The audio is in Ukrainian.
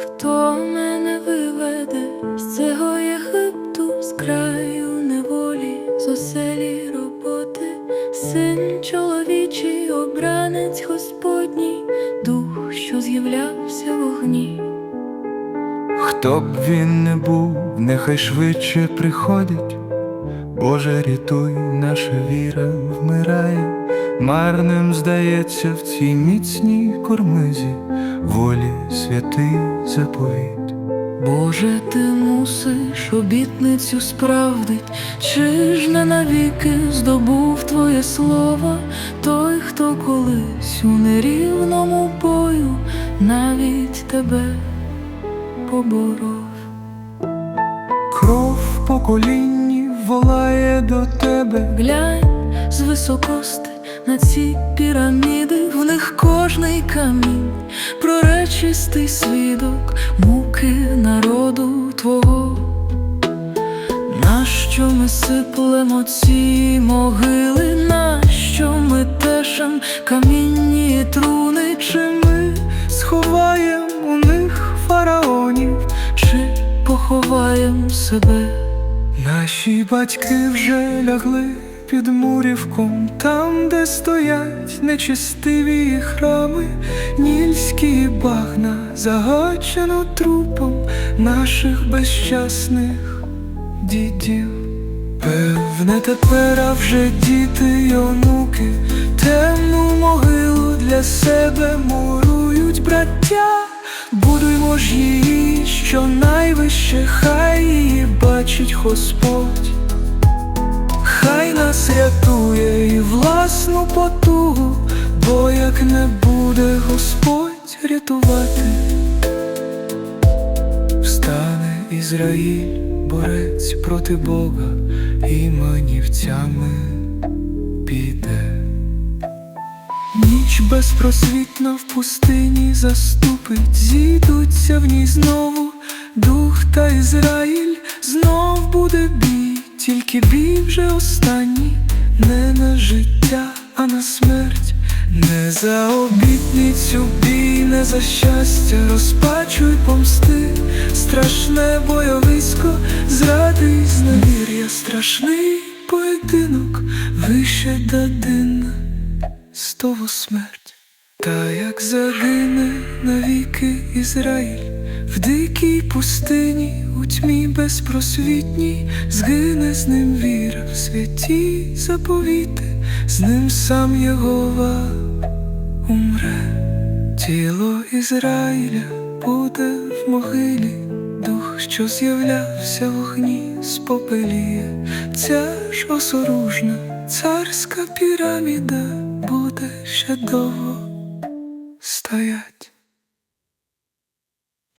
хто мене виведе з цього Єгипту, з краю неволі, з оселі роботи, син чоловічий, обранець Господній, дух, що з'являвся в огні. Хто б він не був, нехай швидше приходить. Боже, рятуй, наша віра вмирає, марним здається в цій міцній кормизі, волі святий заповіт. Боже, ти мусиш обітницю справдить, чи ж не навіки здобув Твоє слово, той, хто колись у нерівному бою навіть тебе поборов. Кров в поколінні волає до тебе, Глянь з високости на ці піраміди, в них кожний камінь, проречистий свідок, муки народу твого. Нащо ми сиплемо ці могили? Нащо ми тешем камінні труни? чи ми сховаєм у них фараонів, Чи поховаєм себе? Наші батьки вже лягли під мурівком, там, де стоять нечистиві храми, нільські багна, загачено трупом наших безщасних дідів. Певне, тепер а вже діти й онуки, темну могилу для себе мурують браття. Будуймо ж її, що найвище, хай її бачить Господь, власну потугу, бо як не буде Господь рятувати, встане Ізраїль, борець проти Бога, і манівцями піде. Ніч безпросвітна в пустині заступить, зійдуться в ній знову дух та Ізраїль, знов буде бій, тільки бій вже останній, не на життя, а на смерть, не за обітницю бій, не за щастя, розпачу й помсти, страшне бойовисько, зради й зневір'я, страшний поєдинок, вище дадин. Стову смерть, та як загине навіки Ізраїль, в дикій пустині, у тьмі безпросвітній, згине з ним віра в святі заповіти, з ним сам Єгова умре, тіло Ізраїля буде в могилі, дух, що з'являвся в огні, спопеліє, ця ж осоружна царська піраміда буде ще довго стоять.